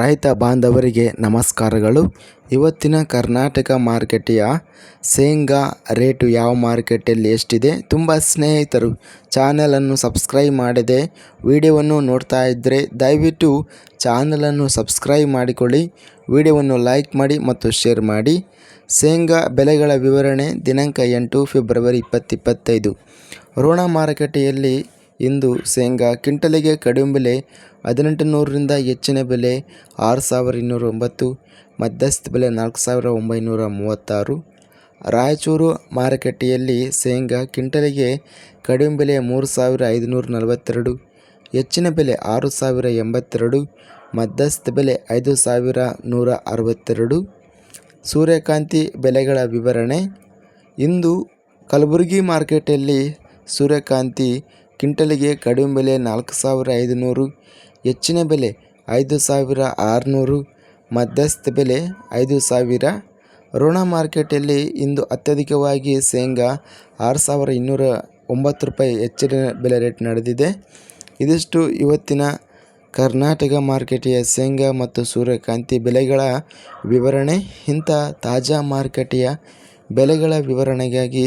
ರೈತ ಬಾಂಧವರಿಗೆ ನಮಸ್ಕಾರಗಳು. ಇವತ್ತಿನ ಕರ್ನಾಟಕ ಮಾರುಕಟ್ಟೆಯ ಶೇಂಗಾ ರೇಟು ಯಾವ ಮಾರುಕಟ್ಟೆಯಲ್ಲಿ ಎಷ್ಟಿದೆ ತುಂಬ ಸ್ನೇಹಿತರು ಚಾನಲನ್ನು ಸಬ್ಸ್ಕ್ರೈಬ್ ಮಾಡದೆ ವಿಡಿಯೋವನ್ನು ನೋಡ್ತಾ ಇದ್ದರೆ ದಯವಿಟ್ಟು ಚಾನಲನ್ನು ಸಬ್ಸ್ಕ್ರೈಬ್ ಮಾಡಿಕೊಳ್ಳಿ. ವಿಡಿಯೋವನ್ನು ಲೈಕ್ ಮಾಡಿ ಮತ್ತು ಶೇರ್ ಮಾಡಿ. ಶೇಂಗಾ ಬೆಲೆಗಳ ವಿವರಣೆ ದಿನಾಂಕ ಎಂಟು ಫೆಬ್ರವರಿ ಇಪ್ಪತ್ತಿಪ್ಪತ್ತೈದು ರೋಣ ಮಾರುಕಟ್ಟೆಯಲ್ಲಿ ಇಂದು ಶೇಂಗಾ ಕ್ವಿಂಟಲಿಗೆ ಕಡಿಮೆ ಬೆಲೆ ಹದಿನೆಂಟು ನೂರರಿಂದ ಹೆಚ್ಚಿನ ಬೆಲೆ ಆರು ಸಾವಿರ ಇನ್ನೂರ ಒಂಬತ್ತು ಮಧ್ಯಸ್ಥ ಬೆಲೆ ನಾಲ್ಕು ಸಾವಿರ ಒಂಬೈನೂರ ಮೂವತ್ತಾರು ರಾಯಚೂರು ಮಾರುಕಟ್ಟೆಯಲ್ಲಿ ಶೇಂಗಾ ಕ್ವಿಂಟಲಿಗೆ ಕಡಿಮೆ ಬೆಲೆ ಮೂರು ಸಾವಿರ ಐದುನೂರ ನಲವತ್ತೆರಡು ಹೆಚ್ಚಿನ ಬೆಲೆ ಆರು ಸಾವಿರ ಎಂಬತ್ತೆರಡು ಮಧ್ಯಸ್ಥ ಬೆಲೆ ಐದು ಸಾವಿರ ನೂರ ಅರವತ್ತೆರಡು ಸೂರ್ಯಕಾಂತಿ ಬೆಲೆಗಳ ವಿವರಣೆ, ಇಂದು ಕಲಬುರಗಿ ಮಾರ್ಕೆಟಲ್ಲಿ ಸೂರ್ಯಕಾಂತಿ ಕ್ವಿಂಟಲಿಗೆ ಕಡಿಮೆ ಬೆಲೆ ನಾಲ್ಕು ಸಾವಿರ ಐದುನೂರು, ಹೆಚ್ಚಿನ ಬೆಲೆ ಐದು ಸಾವಿರ ಆರುನೂರು, ಮಧ್ಯಸ್ಥ ಬೆಲೆ ಐದು ಸಾವಿರ. ಋಣ ಮಾರ್ಕೆಟಲ್ಲಿ ಇಂದು ಅತ್ಯಧಿಕವಾಗಿ ಶೇಂಗಾ ಆರು ಸಾವಿರ ಇನ್ನೂರ ಒಂಬತ್ತು ರೂಪಾಯಿ ಹೆಚ್ಚಿನ ಬೆಲೆ ರೇಟ್ ನಡೆದಿದೆ. ಇದಿಷ್ಟು ಇವತ್ತಿನ ಕರ್ನಾಟಕ ಮಾರುಕಟ್ಟೆಯ ಶೇಂಗಾ ಮತ್ತು ಸೂರ್ಯಕಾಂತಿ ಬೆಲೆಗಳ ವಿವರಣೆ. ಇಂಥ ತಾಜಾ ಮಾರುಕಟ್ಟೆಯ ಬೆಲೆಗಳ ವಿವರಣೆಗಾಗಿ